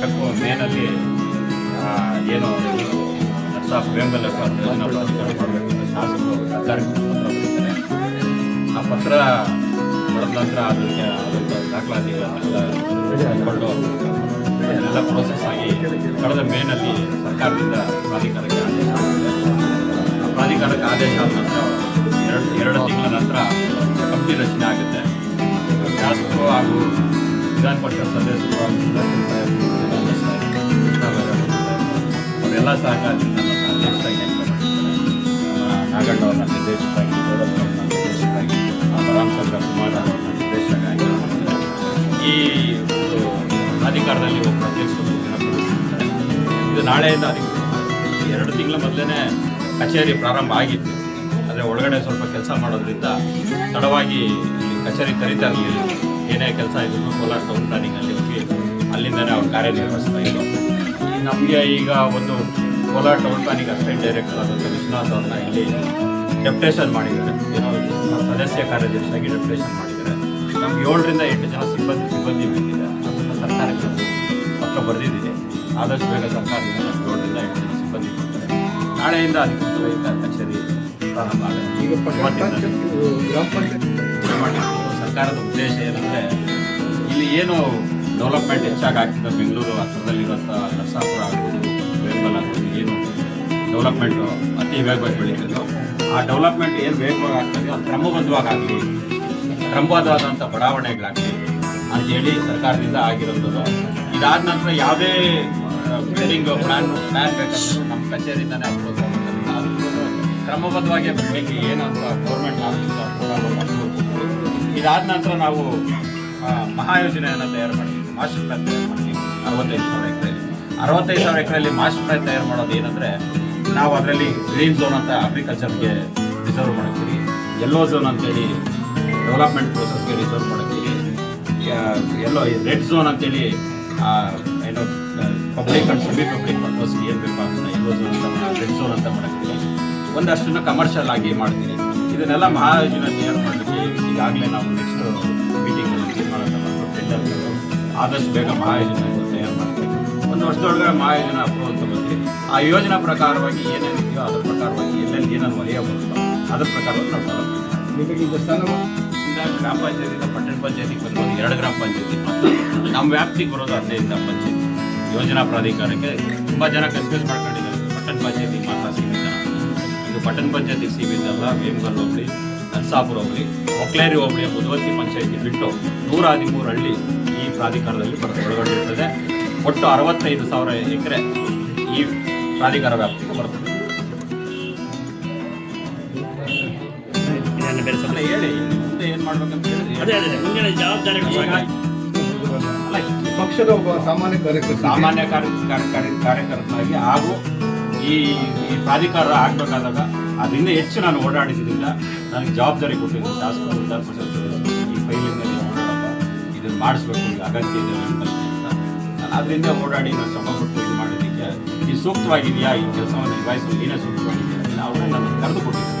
ಬೆಕ್ಕು ಮೇನಲ್ಲಿ ಏನು ನರ್ಸಾಪ್ ಬೆಂಬಲ ಯೋಜನಾ ಮಾಡಬೇಕು ಅಂತ ಶಾಸಕರು ಸರ್ಕಾರಕ್ಕೆ ಪತ್ರ ಬರೀತಾರೆ ಆ ಪತ್ರ ಬರೆದ ನಂತರ ಅದಕ್ಕೆ ಅದಕ್ಕೆ ದಾಖಲಾತಿಗಳನ್ನೆಲ್ಲ ತೆಗೆದುಕೊಂಡು ಅದನ್ನೆಲ್ಲ ಪ್ರೋಸೆಸ್ ಆಗಿ ಕಳೆದ ಮೇನಲ್ಲಿ ಸರ್ಕಾರದಿಂದ ಪ್ರಾಧಿಕಾರಕ್ಕೆ ಆದೇಶ ಆಗಿದೆ ಪ್ರಾಧಿಕಾರಕ್ಕೆ ಆದೇಶ ಆದ ನಂತರ ಎರಡು ಎರಡು ತಿಂಗಳ ನಂತರ ಕಂಪ್ನಿ ರಚನೆ ಆಗುತ್ತೆ. ಶಾಸಕರು ಹಾಗೂ ವಿಧಾನ ಪರಿಷತ್ ಸದಸ್ಯರು ಅವರೆಲ್ಲ ಸಹಕಾರದಿಂದ ಅಧ್ಯಕ್ಷರಾಗಿ ನಮ್ಮ ನಾಗಣ್ಣ ಅವ್ರನ್ನ ನಿರ್ದೇಶಕರಾಗಿ ಗೌರವ್ ಅವ್ರನ್ನ ನಿರ್ದೇಶಕರಾಗಿ ರಾಮಚಂದ್ರ ಕುಮಾರ್ ಅವರನ್ನ ನಿರ್ದೇಶಕರಾಗಿ ಈ ಅಧಿಕಾರದಲ್ಲಿ ಒಬ್ಬ ಅಧ್ಯಕ್ಷರು ಇದು ನಾಳೆಯಿಂದ ಅಧಿಕಾರ ಎರಡು ತಿಂಗಳ ಮೊದಲೇ ಕಚೇರಿ ಪ್ರಾರಂಭ ಆಗಿತ್ತು. ಆದರೆ ಒಳಗಡೆ ಸ್ವಲ್ಪ ಕೆಲಸ ಮಾಡೋದ್ರಿಂದ ತಡವಾಗಿ ಕಚೇರಿ ಕರೀತಾ ಇರಲಿಲ್ಲ ಏನೇ ಕೆಲಸ ಇದ್ರು ಕೋಲಾರ ಟೌನ್ ಪ್ಲಾನಿಂಗಲ್ಲಿ ಹೋಗಿ ಅಲ್ಲಿಂದನೇ ಅವ್ರು ಕಾರ್ಯನಿರ್ವಹಿಸ್ತಾ ಇದ್ರು. ನಮಗೆ ಈಗ ಒಂದು Kolar town planning assistant director ಆದಂಥ ವಿಶ್ವನಾಥ್ ಅವ್ರನ್ನ ಇಲ್ಲಿ ಡೆಪ್ಟೇಷನ್ ಮಾಡಿದ್ದಾರೆ. ಏನೋ ಸದಸ್ಯ ಕಾರ್ಯದರ್ಶಿಯಾಗಿ ಡೆಪ್ಟೇಷನ್ ಮಾಡಿದ್ದಾರೆ. ನಮ್ಗೆ ಏಳರಿಂದ ಎಂಟು ಜನ ಸಿಬ್ಬಂದಿ ಸಿಬ್ಬಂದಿ ಬಂದಿದೆ. ಅದನ್ನು ಸರ್ಕಾರಕ್ಕೆ ಪತ್ರ ಬರೆದಿದ್ದೀವಿ. ಆದಷ್ಟು ಬೇಗ ಸರ್ಕಾರದಿಂದ ನಮ್ಗೆ ಏಳರಿಂದ ಎಂಟು ಜನ ಸಿಬ್ಬಂದಿ ಕೊಡ್ತಾರೆ. ನಾಳೆಯಿಂದ ಅಧಿಕೃತ ಕ- ಕಚೇರಿ ಪ್ರಾರಂಭ ಆಗುತ್ತೆ. ಸರ್ಕಾರದ ಉದ್ದೇಶ ಏನಂದರೆ ಇಲ್ಲಿ ಏನು ಡೆವಲಪ್ಮೆಂಟ್ ಹೆಚ್ಚಾಗಿ ಆಗ್ತಿದೆ. ಬೆಂಗಳೂರು ಹತ್ತಿರದಲ್ಲಿರುವಂಥ ನರಸಾಪುರ ಆಗ್ಬೋದು ಆಗ್ಬೋದು, ಏನು ಡೆವಲಪ್ಮೆಂಟು ಅತಿ ವೇಗವಾಗಿ ಬೆಳೀತಿದ್ದು ಆ ಡೆವಲಪ್ಮೆಂಟ್ ಏನು ವೇಗವಾಗಿ ಆಗ್ತದೆ? ಅದು ಕ್ರಮಬದ್ಧವಾಗಿ ಕ್ರಮಬದ್ಧವಾದಂಥ ಬಡಾವಣೆಗಳಾಗಲಿ ಅಂತೇಳಿ ಸರ್ಕಾರದಿಂದ ಆಗಿರೋದು ಇದಾದ ನಂತರ ಯಾವುದೇ ಬಿಲ್ಡಿಂಗ್ ಪ್ಲಾನ್ ಪ್ಲಾನ್ ಬೇಕಾದ್ರೂ ನಮ್ಮ ಕಚೇರಿಯಿಂದನೇ ಆಗ್ಬೋದು. ಕ್ರಮಬದ್ಧವಾಗಿ ಬಿಲ್ಡಿಂಗ್ ಏನಂತ ಗೌರ್ಮೆಂಟ್ ಆಫೀಸ್ ಇದಾದ ನಂತರ ನಾವು ಮಹಾಯೋಜನೆಯನ್ನು ತಯಾರು ಮಾಡಿದ್ವಿ ಮಾಸ್ಟರ್ ಪ್ಲಾನ್ ತಯಾರು ಮಾಡ್ತೀವಿ. ಅರವತ್ತೈದು ಸಾವಿರ ಎಕರೆಯಲ್ಲಿ. ಅರವತ್ತೈದು ಸಾವಿರ ಎಕರೆಯಲ್ಲಿ ಮಾಸ್ಟರ್ ಪ್ಲಾನ್ ತಯಾರು ಮಾಡೋದು ಏನಂದರೆ, ನಾವು ಅದರಲ್ಲಿ ಗ್ರೀನ್ ಝೋನ್ ಅಂತ ಅಗ್ರಿಕಲ್ಚರ್ಗೆ ರಿಸರ್ವ್ ಮಾಡ್ತೀವಿ ಯೆಲ್ಲೋ ಝೋನ್ ಅಂತೇಳಿ ಡೆವಲಪ್ಮೆಂಟ್ ಪ್ರೋಸೆಸ್ಗೆ ರಿಸರ್ವ್ ಮಾಡ್ತೀವಿ ಎಲ್ಲೋ ರೆಡ್ ಝೋನ್ ಅಂತೇಳಿ ಏನು ಪಬ್ಲಿಕ್ ಅಂಡ್ ಸೆಮಿ ಪಬ್ಲಿಕ್ ಪರ್ಪಸ್ಗೆ ಏನು ಬೇಕು ಅದನ್ನ ಯೆಲ್ಲೋ ಝೋನ್ ಅಂತ ರೆಡ್ ಝೋನ್ ಅಂತ ಮಾಡ್ತೀವಿ ಒಂದಷ್ಟನ್ನು ಕಮರ್ಷಿಯಲ್ ಆಗಿ ಮಾಡ್ತೀವಿ ಇದನ್ನೆಲ್ಲ ಮಹಾಯೋಜನೆ ತಯಾರು ಮಾಡ್ತೀವಿ ಈಗಾಗಲೇ ನಾವು ನೆಕ್ಸ್ಟ್ ಮೀಟಿಂಗ್ ತಗೊಂಡು ಟೆಂಡರ್ ಆದಷ್ಟು ಬೇಗ ಮಹಾಯೋಜನೆ ತಯಾರು ಮಾಡ್ತೀವಿ ಒಂದು ವರ್ಷದೊಳಗೆ ಮಹಾಯೋಜನೆ ಅಪ್ರೂವಲ್ ಬಂದ್ರೆ. ಆ ಯೋಜನಾ ಪ್ರಕಾರವಾಗಿ ಏನೇನಿದೆಯೋ ಅದ್ರ ಪ್ರಕಾರವಾಗಿ ಎಲ್ಲೆಲ್ಲಿ ಏನೇನು ಮರೆಯಬಹುದು ಅದ್ರ ಪ್ರಕಾರವಾಗಿ ನಾವು ಮಾಡ್ತೀವಿ ಈಗ ಇಂದ ಗ್ರಾಮ ಪಂಚಾಯತಿಯಿಂದ ಪಟ್ಟಣ ಪಂಚಾಯತಿಗೆ ಬಂದು ಎರಡು ಗ್ರಾಮ ಪಂಚಾಯತಿ. ನಮ್ಮ ವ್ಯಾಪ್ತಿಗೆ ಬರೋದು ಹದಿನೈದು. ಗ್ರಾಮ ಪಂಚಾಯತಿ ಯೋಜನಾ ಪ್ರಾಧಿಕಾರಕ್ಕೆ ತುಂಬ ಜನ ಕನ್ಫ್ಯೂಸ್ ಮಾಡ್ಕೊಂಡಿದ್ದಾರೆ. ಪಟ್ಟಣ ಪಂಚಾಯತಿಗೆ ಮಾತ್ರ ಸೀಮಿತ. ಇದು ಪಟ್ಟಣ ಪಂಚಾಯತಿಗೆ ಸೀಮಿತ ಅಲ್ಲ ವೇಮಗಲ್ ಹೋಬಳಿ ನರಸಾಪುರ ಹೋಬಳಿ ಒಕ್ಲೇರಿ ಹೋಗ್ಲಿ ಮುದುವತ್ತಿ ಪಂಚಾಯತಿ ಬಿಟ್ಟು ನೂರ ಹದಿಮೂರು ಹಳ್ಳಿ ಈ ಪ್ರಾಧಿಕಾರದಲ್ಲಿ ಬರುತ್ತೆ ಒಳಗೊಂಡಿರ್ತದೆ ಒಟ್ಟು ಅರವತ್ತೈದು ಸಾವಿರ ಎಕರೆ ಈ ಪ್ರಾಧಿಕಾರ ವ್ಯಾಪ್ತಿಗೆ ಬರ್ತದೆ ಹೇಳಿ ಮುಂದೆ ಏನು ಮಾಡ್ಬೇಕಂತ ಹೇಳಿ. ಪಕ್ಷದ ಒಬ್ಬ ಸಾಮಾನ್ಯ ಕಾರ್ಯಕರ್ತ ಸಾಮಾನ್ಯ ಕಾರ್ಯ ಕಾರ್ಯ- ಕಾರ್ಯ- ಕಾರ್ಯಕರ್ತನಾಗಿ ಹಾಗೂ ಈ ಈ ಪ್ರಾಧಿಕಾರ ಆಗ್ಬೇಕಾದಾಗ ಅದರಿಂದ ಹೆಚ್ಚು ನಾನು ಓಡಾಡಿದ್ರಿಂದ ನನಗೆ ಜವಾಬ್ದಾರಿ ಕೊಟ್ಟಿದ್ದೆ ಶಾಸಕರು ವಿಧಾನ ಪರಿಷತ್ ಸದಸ್ಯರು ಈ ಫೈಲಿಂದ ಇದನ್ನು ಮಾಡಿಸ್ಬೇಕು ಈಗ ಅಗತ್ಯ ಇದೆ ನಾನು ಅದರಿಂದ ಓಡಾಡಿ ನಾನು ಶ್ರಮಪಟ್ಟು ಇದು ಮಾಡೋದಕ್ಕೆ ಇದು ಸೂಕ್ತವಾಗಿದೆಯಾ? ಈ ಕೆಲಸವನ್ನು ನಿಭಾಯಿಸಲು ಏನೇ ಸೂಕ್ತವಾಗಿದೆಯಾ? ಅವರು ನಾನು ಕರೆದುಕೊಟ್ಟಿದ್ದೆ